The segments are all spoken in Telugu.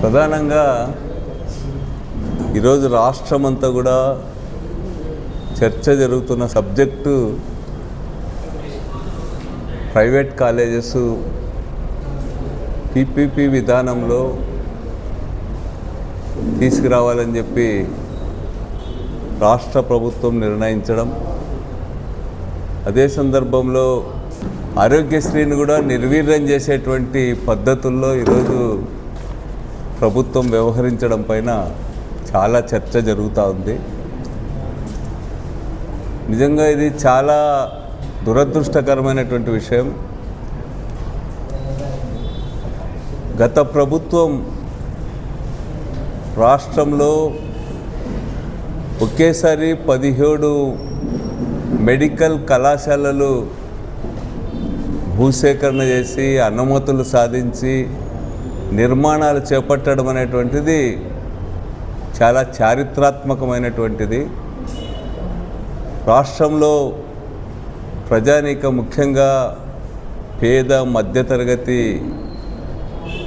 ప్రధానంగా ఈరోజు రాష్ట్రం అంతా కూడా చర్చ జరుగుతున్న సబ్జెక్టు ప్రైవేట్ కాలేజెస్ పీపీపీ విధానంలో తీసుకురావాలని చెప్పి రాష్ట్ర ప్రభుత్వం నిర్ణయించడం అదే సందర్భంలో ఆరోగ్యశ్రీని కూడా నిర్వీర్యం చేసేటువంటి పద్ధతుల్లో ఈరోజు ప్రభుత్వం వ్యవహరించడం పైన చాలా చర్చ జరుగుతూ ఉంది. నిజంగా ఇది చాలా దురదృష్టకరమైనటువంటి విషయం. గత ప్రభుత్వం రాష్ట్రంలో ఒకేసారి పదిహేడు మెడికల్ కళాశాలలు భూసేకరణ చేసి అనుమతులు సాధించి నిర్మాణాలు చేపట్టడం అనేటువంటిది చాలా చారిత్రాత్మకమైనటువంటిది. రాష్ట్రంలో ప్రజానీక ముఖ్యంగా పేద మధ్యతరగతి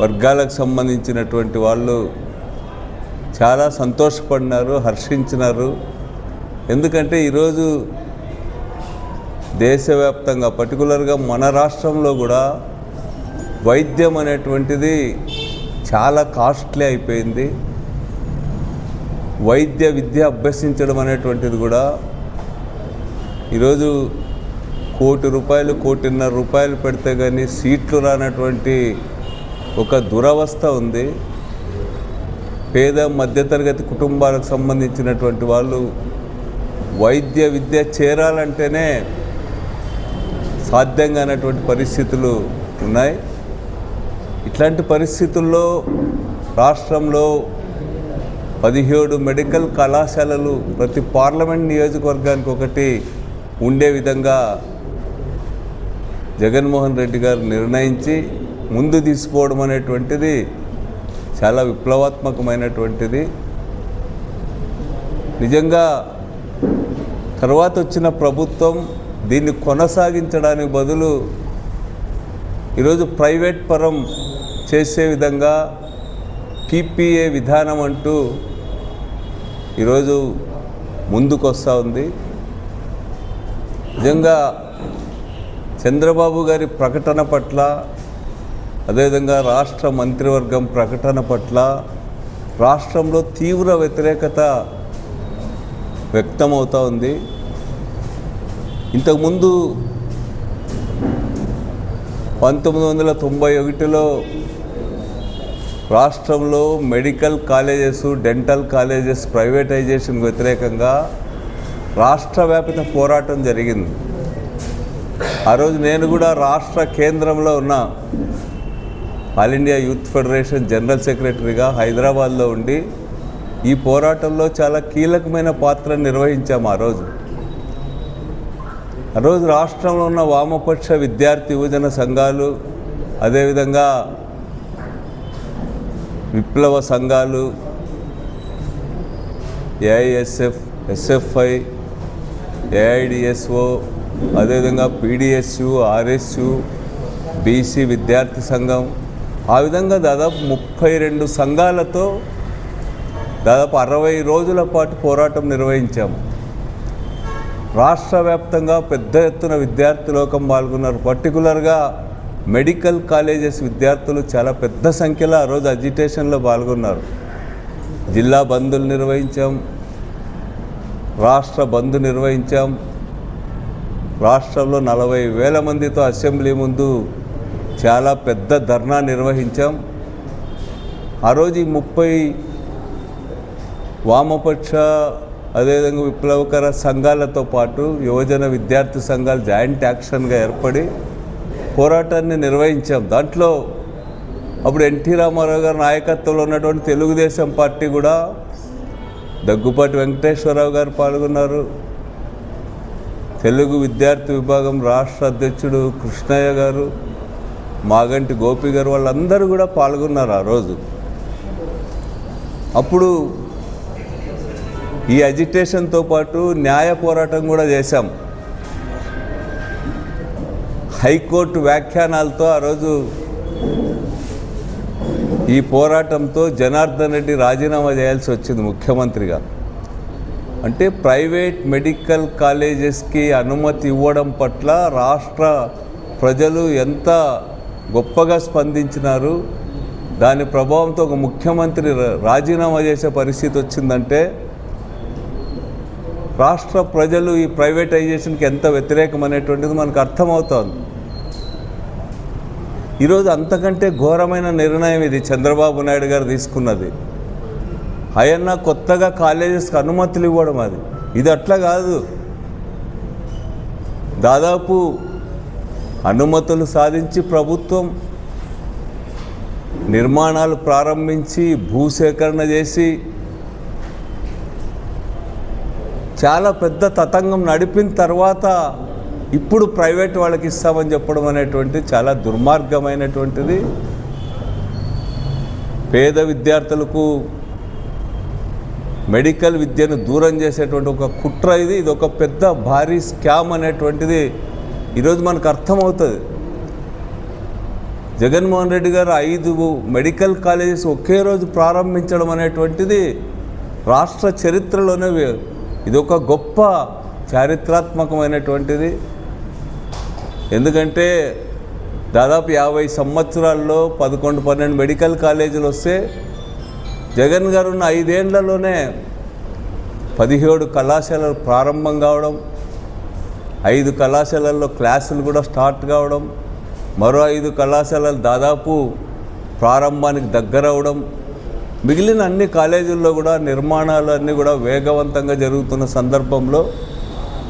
వర్గాలకు సంబంధించినటువంటి వాళ్ళు చాలా సంతోషపడినారు హర్షించినారు. ఎందుకంటే ఈరోజు దేశవ్యాప్తంగా పర్టికులర్గా మన రాష్ట్రంలో కూడా వైద్యం అనేటువంటిది చాలా కాస్ట్లీ అయిపోయింది. వైద్య విద్య అభ్యసించడం అనేటువంటిది కూడా ఈరోజు కోటి రూపాయలు కోటిన్నర రూపాయలు పెడితే కానీ సీట్లు రానటువంటి ఒక దురవస్థ ఉంది. పేద మధ్యతరగతి కుటుంబాలకు సంబంధించినటువంటి వాళ్ళు వైద్య విద్య చేరాలంటేనే సాధ్యం కానటువంటి పరిస్థితులు ఉన్నాయి. ఇట్లాంటి పరిస్థితుల్లో రాష్ట్రంలో పదిహేడు మెడికల్ కళాశాలలు ప్రతి పార్లమెంట్ నియోజకవర్గానికి ఒకటి ఉండే విధంగా జగన్మోహన్ రెడ్డి గారు నిర్ణయించి ముందు తీసుకోవడం అనేటువంటిది చాలా విప్లవాత్మకమైనటువంటిది. నిజంగా తర్వాత వచ్చిన ప్రభుత్వం దీన్ని కొనసాగించడానికి బదులు ఈరోజు ప్రైవేట్ పరం చేసే విధంగా పీపీఏ విధానం అంటూ ఈరోజు ముందుకొస్తూ ఉంది. నిజంగా చంద్రబాబు గారి ప్రకటన పట్ల అదేవిధంగా రాష్ట్ర మంత్రివర్గం ప్రకటన పట్ల రాష్ట్రంలో తీవ్ర వ్యతిరేకత వ్యక్తమవుతూ ఉంది. ఇంతకుముందు పంతొమ్మిది వందల తొంభై ఒకటిలో రాష్ట్రంలో medical colleges dental colleges privatisation వ్యతిరేకంగా రాష్ట్ర వ్యాపిత పోరాటం జరిగింది. ఆ రోజు నేను కూడా రాష్ట్ర కేంద్రంలో ఉన్న All India Youth Federation General సెక్రటరీగా హైదరాబాద్లో ఉండి ఈ పోరాటంలో చాలా కీలకమైన పాత్ర నిర్వహించాము ఆ రోజు. ఆ రోజు రాష్ట్రంలో ఉన్న వామపక్ష విద్యార్థి యువజన సంఘాలు అదేవిధంగా విప్లవ సంఘాలు ఏఐఎస్ఎఫ్ ఎస్ఎఫ్ఐ ఏఐడిఎస్ఓ అదేవిధంగా పీడిఎస్యు ఆర్ఎస్యు బీసీ విద్యార్థి సంఘం. ఆ విధంగా దాదాపు ముప్పై రెండు సంఘాలతో దాదాపు అరవై రోజుల పాటు పోరాటం నిర్వహించాము రాష్ట్ర వ్యాప్తంగా పెద్ద ఎత్తున విద్యార్థి లోకం పాల్గొన్నారు. పర్టికులర్గా మెడికల్ కాలేజెస్ విద్యార్థులు చాలా పెద్ద సంఖ్యలో ఆ రోజు అజిటేషన్లో పాల్గొన్నారు. జిల్లా బంధులు నిర్వహించాం. రాష్ట్ర బంధు నిర్వహించాం. రాష్ట్రంలో నలభై వేల మందితో అసెంబ్లీ ముందు చాలా పెద్ద ధర్నా నిర్వహించాం. ఆ రోజు ఈ ముప్పై వామపక్ష అదేవిధంగా విప్లవకర సంఘాలతో పాటు యువజన విద్యార్థి సంఘాలు జాయింట్ యాక్షన్గా ఏర్పడి పోరాటాన్ని నిర్వహించాం. దాంట్లో అప్పుడు ఎన్టీ రామారావు గారి నాయకత్వంలో ఉన్నటువంటి తెలుగుదేశం పార్టీ కూడా దగ్గుపాటి వెంకటేశ్వరరావు గారు పాల్గొన్నారు. తెలుగు విద్యార్థి విభాగం రాష్ట్ర అధ్యక్షుడు కృష్ణయ్య గారు మాగంటి గోపి గారు వాళ్ళందరూ కూడా పాల్గొన్నారు ఆ రోజు. అప్పుడు ఈ అజిటేషన్తో పాటు న్యాయ పోరాటం కూడా చేశాం. హైకోర్టు వ్యాఖ్యానాలతో ఆ రోజు ఈ పోరాటంతో జనార్దన్ రెడ్డి రాజీనామా చేయాల్సి వచ్చింది ముఖ్యమంత్రిగా. అంటే ప్రైవేట్ మెడికల్ కాలేజెస్కి అనుమతి ఇవ్వడం పట్ల రాష్ట్ర ప్రజలు ఎంత గొప్పగా స్పందించినారు దాని ప్రభావంతో ఒక ముఖ్యమంత్రి రాజీనామా చేసే పరిస్థితి వచ్చిందంటే రాష్ట్ర ప్రజలు ఈ ప్రైవేటైజేషన్కి ఎంత వ్యతిరేకం అనేటువంటిది మనకు అర్థమవుతోంది. ఈరోజు అంతకంటే ఘోరమైన నిర్ణయం ఇది చంద్రబాబు నాయుడు గారు తీసుకున్నది. అయన్న కొత్తగా కాలేజెస్కి అనుమతులు ఇవ్వడం అది. ఇది అట్లా కాదు. దాదాపు అనుమతులు సాధించి ప్రభుత్వం నిర్మాణాలు ప్రారంభించి భూసేకరణ చేసి చాలా పెద్ద తతంగం నడిపిన తర్వాత ఇప్పుడు ప్రైవేట్ వాళ్ళకి ఇస్తామని చెప్పడం అనేటువంటి చాలా దుర్మార్గమైనటువంటిది. పేద విద్యార్థులకు మెడికల్ విద్యను దూరం చేసేటువంటి ఒక కుట్ర ఇది. ఇది ఒక పెద్ద భారీ స్కామ్ అనేటువంటిది ఈరోజు మనకు అర్థమవుతుంది. జగన్మోహన్ రెడ్డి గారు ఐదు మెడికల్ కాలేజెస్ ఒకే రోజు ప్రారంభించడం అనేటువంటిది రాష్ట్ర చరిత్రలోనే ఇది ఒక గొప్ప చారిత్రాత్మకమైనటువంటిది. ఎందుకంటే దాదాపు యాభై సంవత్సరాల్లో పదకొండు పన్నెండు మెడికల్ కాలేజీలు వస్తే జగన్ గారు ఉన్న ఐదేళ్ళలోనే పదిహేడు కళాశాలలు ప్రారంభం కావడం ఐదు కళాశాలల్లో క్లాసులు కూడా స్టార్ట్ కావడం మరో ఐదు కళాశాలలు దాదాపు ప్రారంభానికి దగ్గర అవడం మిగిలిన అన్ని కాలేజీల్లో కూడా నిర్మాణాలు అన్నీ కూడా వేగవంతంగా జరుగుతున్న సందర్భంలో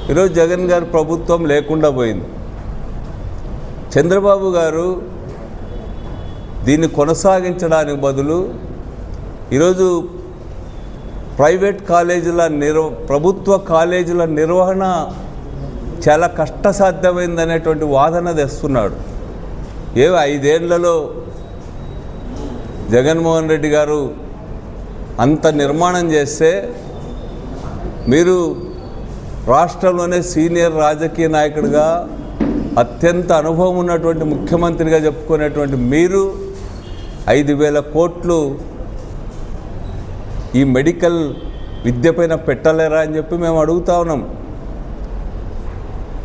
ఈరోజు జగన్ గారి ప్రభుత్వం లేకుండా పోయింది. చంద్రబాబు గారు దీన్ని కొనసాగించడానికి బదులు ఈరోజు ప్రైవేట్ కాలేజీల నిర్వ ప్రభుత్వ కాలేజీల నిర్వహణ చాలా కష్టసాధ్యమైందనేటువంటి వాదన తెస్తున్నాడు. ఏ ఐదేళ్ళలో జగన్మోహన్ రెడ్డి గారు అంత నిర్మాణం చేస్తే మీరు రాష్ట్రంలోనే సీనియర్ రాజకీయ నాయకుడిగా అత్యంత అనుభవం ఉన్నటువంటి ముఖ్యమంత్రిగా చెప్పుకునేటువంటి మీరు ఐదు వేల కోట్లు ఈ మెడికల్ విద్య పైన పెట్టలేరా అని చెప్పి మేము అడుగుతా ఉన్నాం.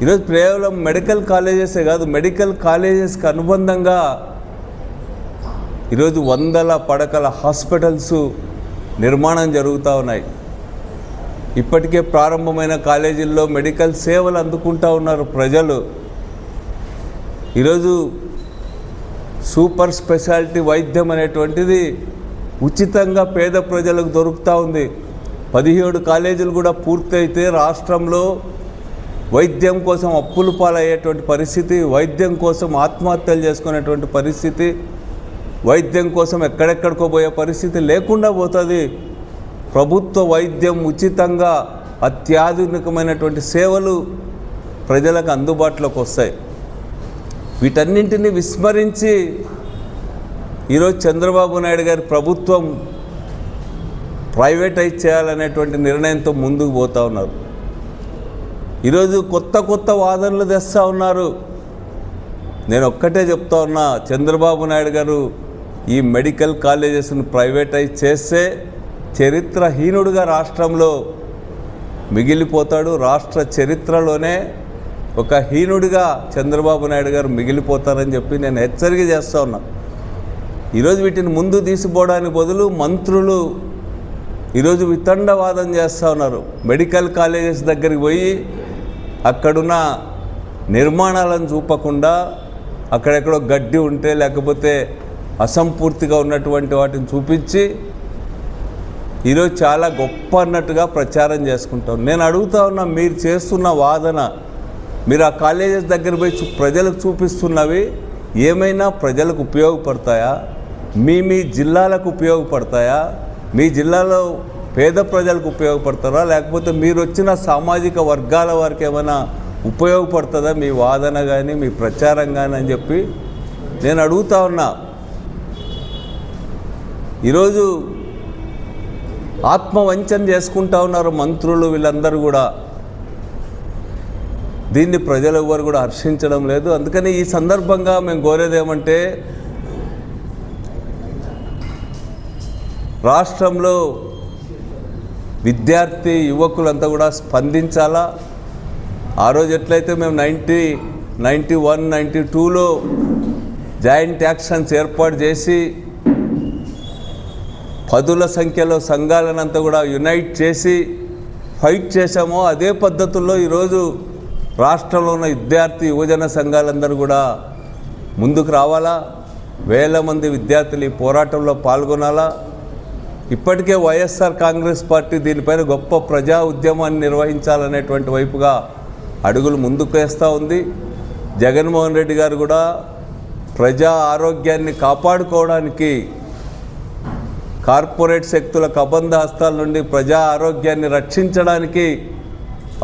ఈరోజు కేవలం మెడికల్ కాలేజెసే కాదు మెడికల్ కాలేజెస్కి అనుబంధంగా ఈరోజు వందల పడకల హాస్పిటల్స్ నిర్మాణం జరుగుతూ ఉన్నాయి. ఇప్పటికే ప్రారంభమైన కాలేజీల్లో మెడికల్ సేవలు అందుకుంటా ఉన్నారు ప్రజలు. ఈరోజు సూపర్ స్పెషాలిటీ వైద్యం అనేటువంటిది ఉచితంగా పేద ప్రజలకు దొరుకుతూ ఉంది. పదిహేడు కాలేజీలు కూడా పూర్తయితే రాష్ట్రంలో వైద్యం కోసం అప్పులు పాలయ్యేటువంటి పరిస్థితి వైద్యం కోసం ఆత్మహత్యలు చేసుకునేటువంటి పరిస్థితి వైద్యం కోసం ఎక్కడెక్కడికో పోయే పరిస్థితి లేకుండా పోతుంది. ప్రభుత్వ వైద్యం ఉచితంగా అత్యాధునికమైనటువంటి సేవలు ప్రజలకు అందుబాటులోకి వస్తాయి. వీటన్నింటినీ విస్మరించి ఈరోజు చంద్రబాబు నాయుడు గారి ప్రభుత్వం ప్రైవేటైజ్ చేయాలనేటువంటి నిర్ణయంతో ముందుకు పోతా ఉన్నారు. ఈరోజు కొత్త కొత్త వాదనలు తెస్తూ ఉన్నారు. నేను ఒక్కటే చెప్తా ఉన్నా చంద్రబాబు నాయుడు గారు ఈ మెడికల్ కాలేజెస్ను ప్రైవేటైజ్ చేస్తే చరిత్రహీనుడుగా రాష్ట్రంలో మిగిలిపోతాడు. రాష్ట్ర చరిత్రలోనే ఒక హీనుడిగా చంద్రబాబు నాయుడు గారు మిగిలిపోతారని చెప్పి నేను హెచ్చరిక చేస్తూ ఉన్నా. ఈరోజు వీటిని ముందు తీసిపోవడానికి బదులు మంత్రులు ఈరోజు వితండవాదం చేస్తూ ఉన్నారు. మెడికల్ కాలేజెస్ దగ్గరికి పోయి అక్కడున్న నిర్మాణాలను చూపకుండా అక్కడెక్కడో గడ్డి ఉంటే లేకపోతే అసంపూర్తిగా ఉన్నటువంటి వాటిని చూపించి ఈరోజు చాలా గొప్ప అన్నట్టుగా ప్రచారం చేసుకుంటాం. నేను అడుగుతా ఉన్నా మీరు చేస్తున్న వాదన మీరు ఆ కాలేజెస్ దగ్గర పోయి చూ- ప్రజలకు చూపిస్తున్నవి ఏమైనా ప్రజలకు ఉపయోగపడతాయా? మీ మీ జిల్లాలకు ఉపయోగపడతాయా? మీ జిల్లాలో పేద ప్రజలకు ఉపయోగపడతారా? లేకపోతే మీరు వచ్చిన సామాజిక వర్గాల వారికి ఏమైనా ఉపయోగపడుతుందా? మీ వాదన కానీ మీ ప్రచారం కానీ అని చెప్పి నేను అడుగుతా ఉన్నా. ఈరోజు ఆత్మవంచన చేసుకుంటా ఉన్నారు మంత్రులు వీళ్ళందరూ కూడా. దీన్ని ప్రజలు ఎవరు కూడా హర్షించడం లేదు. అందుకని ఈ సందర్భంగా మేము కోరేది ఏమంటే రాష్ట్రంలో విద్యార్థి యువకులంతా కూడా స్పందించాలా? ఆ రోజు ఎట్లయితే మేము నైంటీ నైంటీ వన్ నైంటీ టూలో జాయింట్ యాక్షన్స్ ఏర్పాటు చేసి పదుల సంఖ్యలో సంఘాలనంతా కూడా యునైట్ చేసి ఫైట్ చేశామో అదే పద్ధతుల్లో ఈరోజు రాష్ట్రంలో ఉన్న విద్యార్థి యువజన సంఘాలందరూ కూడా ముందుకు రావాలా? వేల మంది విద్యార్థులు ఈ పోరాటంలో పాల్గొనాలా? ఇప్పటికే వైఎస్ఆర్ కాంగ్రెస్ పార్టీ దీనిపైన గొప్ప ప్రజా ఉద్యమాన్ని నిర్వహించాలనేటువంటి వైపుగా అడుగులు ముందుకు వేస్తూ ఉంది. జగన్మోహన్ రెడ్డి గారు కూడా ప్రజా ఆరోగ్యాన్ని కాపాడుకోవడానికి కార్పొరేట్ శక్తుల కబంధ హస్తాల నుండి ప్రజా ఆరోగ్యాన్ని రక్షించడానికి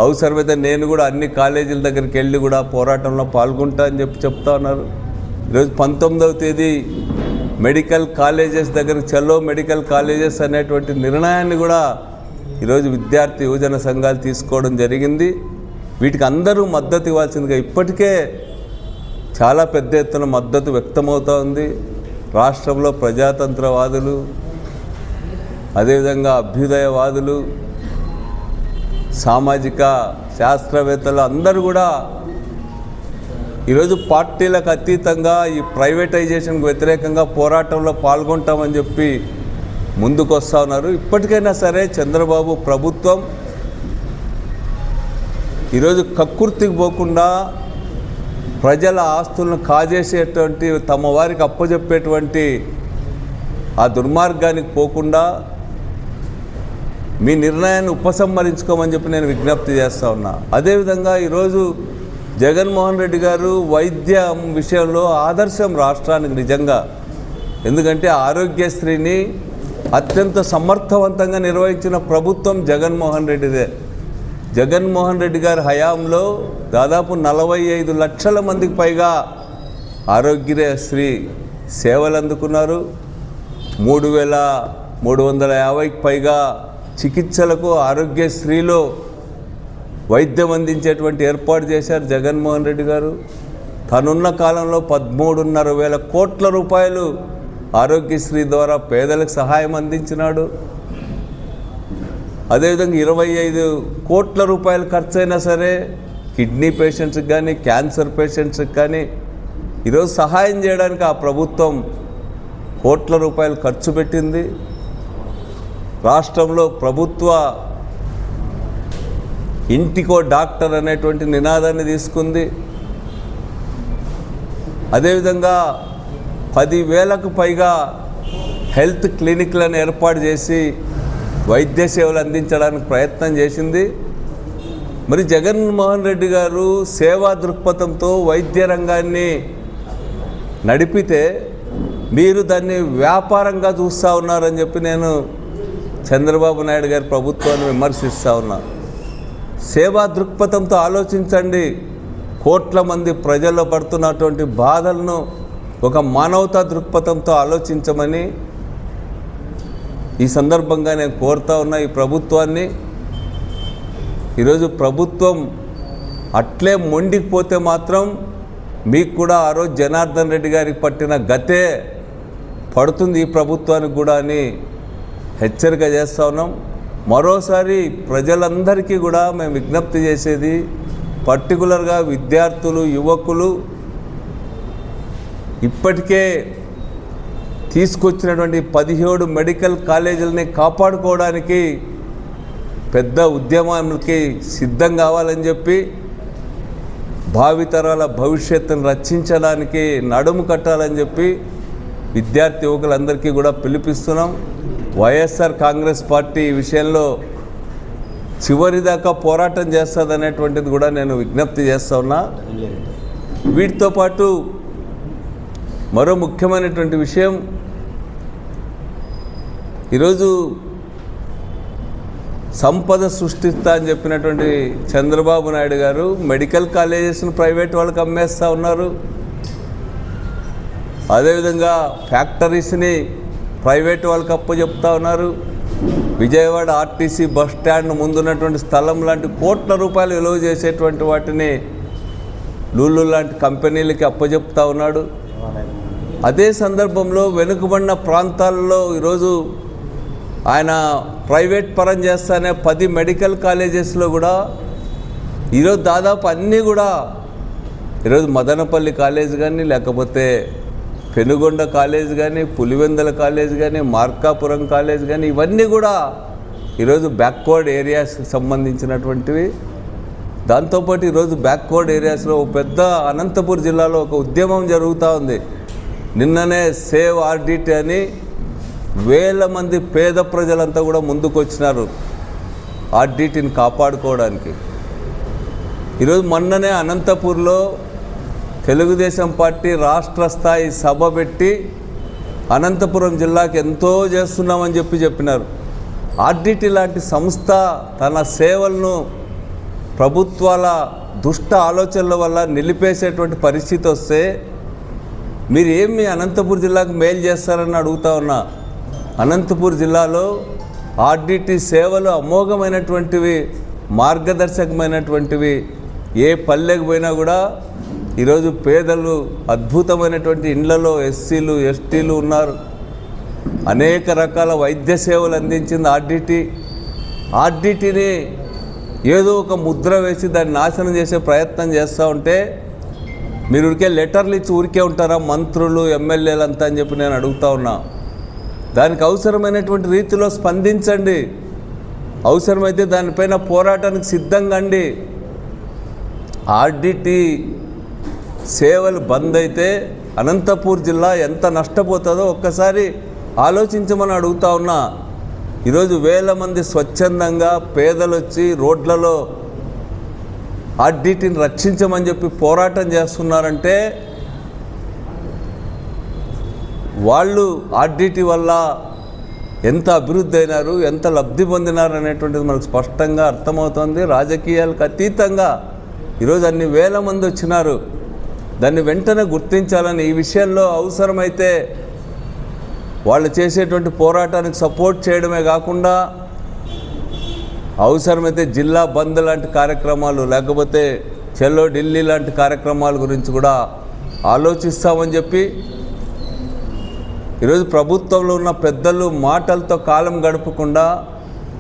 అవసరమైతే నేను కూడా అన్ని కాలేజీల దగ్గరికి వెళ్ళి కూడా పోరాటంలో పాల్గొంటా అని చెప్పి చెప్తా ఉన్నారు. ఈరోజు పంతొమ్మిదవ తేదీ మెడికల్ కాలేజెస్ దగ్గర చలో మెడికల్ కాలేజెస్ అనేటువంటి నిర్ణయాన్ని కూడా ఈరోజు విద్యార్థి యువజన సంఘాలు తీసుకోవడం జరిగింది. వీటికి అందరూ మద్దతు ఇవ్వాల్సిందిగా ఇప్పటికే చాలా పెద్ద ఎత్తున మద్దతు వ్యక్తమవుతూ ఉంది. రాష్ట్రంలో ప్రజాతంత్రవాదులు అదేవిధంగా అభ్యుదయవాదులు సామాజిక శాస్త్రవేత్తలు అందరూ కూడా ఈరోజు పార్టీలకు అతీతంగా ఈ ప్రైవేటైజేషన్కు వ్యతిరేకంగా పోరాటంలో పాల్గొంటామని చెప్పి ముందుకొస్తా ఉన్నారు. ఇప్పటికైనా సరే చంద్రబాబు ప్రభుత్వం ఈరోజు కక్కుర్తికి పోకుండా ప్రజల ఆస్తులను కాజేసేటువంటి తమ వారికి అప్పజెప్పేటువంటి ఆ దుర్మార్గానికి పోకుండా మీ నిర్ణయాన్ని ఉపసంహరించుకోమని చెప్పి నేను విజ్ఞప్తి చేస్తా ఉన్నా. అదేవిధంగా ఈరోజు జగన్మోహన్ రెడ్డి గారు వైద్యం విషయంలో ఆదర్శం రాష్ట్రానికి నిజంగా. ఎందుకంటే ఆరోగ్యశ్రీని అత్యంత సమర్థవంతంగా నిర్వహించిన ప్రభుత్వం జగన్మోహన్ రెడ్డిదే. జగన్మోహన్ రెడ్డి గారి హయాంలో దాదాపు నలభై ఐదు లక్షల మందికి పైగా ఆరోగ్యశ్రీ సేవలు అందుకున్నారు. మూడు వేల మూడు వందల యాభైకి పైగా చికిత్సలకు ఆరోగ్యశ్రీలో వైద్యం అందించేటువంటి ఏర్పాటు చేశారు జగన్మోహన్ రెడ్డి గారు. తనున్న కాలంలో పదమూడున్నర వేల కోట్ల రూపాయలు ఆరోగ్యశ్రీ ద్వారా పేదలకు సహాయం అందించినాడు. అదేవిధంగా ఇరవై ఐదు కోట్ల రూపాయలు ఖర్చు అయినా సరే కిడ్నీ పేషెంట్స్కి కానీ క్యాన్సర్ పేషెంట్స్కి కానీ ఈరోజు సహాయం చేయడానికి ఆ ప్రభుత్వం కోట్ల రూపాయలు ఖర్చు పెట్టింది. రాష్ట్రంలో ప్రభుత్వ ఇంటికో డాక్టర్ అనేటువంటి నినాదాన్ని తీసుకుంది. అదేవిధంగా పదివేలకు పైగా హెల్త్ క్లినిక్లను ఏర్పాటు చేసి వైద్య సేవలు అందించడానికి ప్రయత్నం చేసింది. మరి జగన్మోహన్ రెడ్డి గారు సేవా దృక్పథంతో వైద్య రంగాన్ని నడిపితే మీరు దాన్ని వ్యాపారంగా చూస్తూ ఉన్నారని చెప్పి నేను చంద్రబాబు నాయుడు గారి ప్రభుత్వాన్ని విమర్శిస్తూ ఉన్నా. సేవా దృక్పథంతో ఆలోచించండి. కోట్ల మంది ప్రజల్లో పడుతున్నటువంటి బాధలను ఒక మానవతా దృక్పథంతో ఆలోచించమని ఈ సందర్భంగా నేను కోరుతా ఉన్న ఈ ప్రభుత్వాన్ని. ఈరోజు ప్రభుత్వం అట్లే మొండికిపోతే మాత్రం మీకు కూడా ఆ రోజు జనార్దన్ రెడ్డి గారికి పట్టిన గతే పడుతుంది ఈ ప్రభుత్వానికి కూడా అని హెచ్చరిక చేస్తూ ఉన్నాం. మరోసారి ప్రజలందరికీ కూడా మేము విజ్ఞప్తి చేసేది పర్టికులర్గా విద్యార్థులు యువకులు ఇప్పటికే తీసుకొచ్చినటువంటి పదిహేడు మెడికల్ కాలేజీలని కాపాడుకోవడానికి పెద్ద ఉద్యమానికి సిద్ధం కావాలని చెప్పి భావితరాల భవిష్యత్తును రక్షించడానికి నడుము కట్టాలని చెప్పి విద్యార్థి యువకులందరికీ కూడా పిలిపిస్తున్నాం. వైఎస్ఆర్ కాంగ్రెస్ పార్టీ ఈ విషయంలో చివరిదాకా పోరాటం చేస్తుంది అనేటువంటిది కూడా నేను విజ్ఞప్తి చేస్తా ఉన్నా. వీటితో పాటు మరో ముఖ్యమైనటువంటి విషయం ఈరోజు సంపద సృష్టిస్తా అని చెప్పినటువంటి చంద్రబాబు నాయుడు గారు మెడికల్ కాలేజెస్ను ప్రైవేట్ వాళ్ళకి అమ్మేస్తూ ఉన్నారు. అదేవిధంగా ఫ్యాక్టరీస్ని ప్రైవేట్ వాళ్ళకి అప్పు చెప్తా ఉన్నారు. విజయవాడ ఆర్టీసీ బస్ స్టాండ్ ముందున్నటువంటి స్థలం లాంటి కోట్ల రూపాయలు విలువ చేసేటువంటి వాటిని లూలు లాంటి కంపెనీలకి అప్పజెప్తా ఉన్నాడు. అదే సందర్భంలో వెనుకబడిన ప్రాంతాల్లో ఈరోజు ఆయన ప్రైవేట్ పరం చేస్తానే పది మెడికల్ కాలేజెస్లో కూడా ఈరోజు దాదాపు అన్నీ కూడా ఈరోజు మదనపల్లి కాలేజ్ కానీ లేకపోతే పెనుగొండ కాలేజ్ కానీ పులివెందల కాలేజ్ కానీ మార్కాపురం కాలేజ్ కానీ ఇవన్నీ కూడా ఈరోజు బ్యాక్వర్డ్ ఏరియాస్కి సంబంధించినటువంటివి. దాంతోపాటు ఈరోజు బ్యాక్వర్డ్ ఏరియాస్లో ఒక పెద్ద అనంతపూర్ జిల్లాలో ఒక ఉద్యమం జరుగుతూ ఉంది. నిన్ననే సేవ్ ఆర్డిట్ అని వేల మంది పేద ప్రజలంతా కూడా ముందుకు వచ్చినారు ఆర్డిటిని కాపాడుకోవడానికి. ఈరోజు మొన్ననే అనంతపూర్లో తెలుగుదేశం పార్టీ రాష్ట్ర స్థాయి సభ పెట్టి అనంతపురం జిల్లాకి ఎంతో చేస్తున్నామని చెప్పి చెప్పినారు. ఆర్డిటి లాంటి సంస్థ తన సేవలను ప్రభుత్వాల దుష్ట ఆలోచనల వల్ల నిలిపేసేటువంటి పరిస్థితి వస్తే మీరు ఏమి అనంతపూర్ జిల్లాకు మేలు చేస్తారని అడుగుతా ఉన్నా. అనంతపూర్ జిల్లాలో ఆర్డిటి సేవలు అమోఘమైనటువంటివి మార్గదర్శకమైనటువంటివి ఏ పల్లెకు పోయినా కూడా ఈరోజు పేదలు అద్భుతమైనటువంటి ఇండ్లలో ఎస్సీలు ఎస్టీలు ఉన్నారు. అనేక రకాల వైద్య సేవలు అందించింది ఆర్డిటీ. ఆర్డిటీని ఏదో ఒక ముద్ర వేసి దాన్ని నాశనం చేసే ప్రయత్నం చేస్తూ ఉంటే మీరు ఊరికే లెటర్లు ఇచ్చి ఊరికే ఉంటారా? మంత్రులు ఎమ్మెల్యేలు అంతా అని చెప్పి నేను అడుగుతా ఉన్నా. దానికి అవసరమైనటువంటి రీతిలో స్పందించండి. అవసరమైతే దానిపైన పోరాటానికి సిద్ధంగా అండి. ఆర్డిటీ సేవలు బంద్ అయితే అనంతపూర్ జిల్లా ఎంత నష్టపోతుందో ఒక్కసారి ఆలోచించమని అడుగుతా ఉన్నా. ఈరోజు వేల మంది స్వచ్ఛందంగా పేదలు వచ్చి రోడ్లలో ఆర్డిటిని రక్షించమని చెప్పి పోరాటం చేస్తున్నారంటే వాళ్ళు ఆర్డిటి వల్ల ఎంత అభివృద్ధి అయినారు ఎంత లబ్ధి పొందినారు అనేటువంటిది మనకు స్పష్టంగా అర్థమవుతుంది. రాజకీయాలకు అతీతంగా ఈరోజు అన్ని వేల మంది వచ్చినారు. దాన్ని వెంటనే గుర్తించాలని ఈ విషయంలో అవసరమైతే వాళ్ళు చేసేటువంటి పోరాటానికి సపోర్ట్ చేయడమే కాకుండా అవసరమైతే జిల్లా బంద్ లాంటి కార్యక్రమాలు లేకపోతే చెల్లో ఢిల్లీ లాంటి కార్యక్రమాల గురించి కూడా ఆలోచిస్తామని చెప్పి ఈరోజు ప్రభుత్వంలో ఉన్న పెద్దలు మాటలతో కాలం గడపకుండా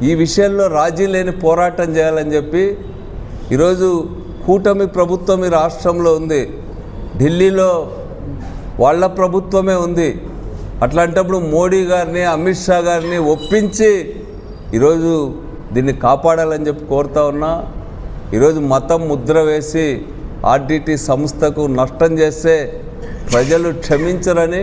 ఈ విషయంలో రాజీ లేని పోరాటం చేయాలని చెప్పి ఈరోజు కూటమి ప్రభుత్వం ఈ రాష్ట్రంలో ఉంది. ఢిల్లీలో వాళ్ళ ప్రభుత్వమే ఉంది. అట్లాంటప్పుడు మోడీ గారిని అమిత్ షా గారిని ఒప్పించి ఈరోజు దీన్ని కాపాడాలని చెప్పి కోరుతా ఉన్నా ఈరోజు మతం ముద్ర వేసి ఆర్డిటి సంస్థకు నష్టం చేస్తే ప్రజలు క్షమించరని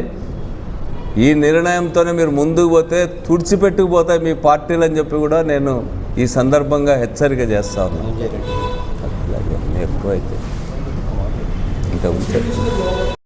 ఈ నిర్ణయంతోనే మీరు ముందుకు పోతే తుడిచిపెట్టుకుపోతాయి మీ పార్టీలు అని చెప్పి కూడా నేను ఈ సందర్భంగా హెచ్చరిక చేస్తాను ఎక్కువైతే então.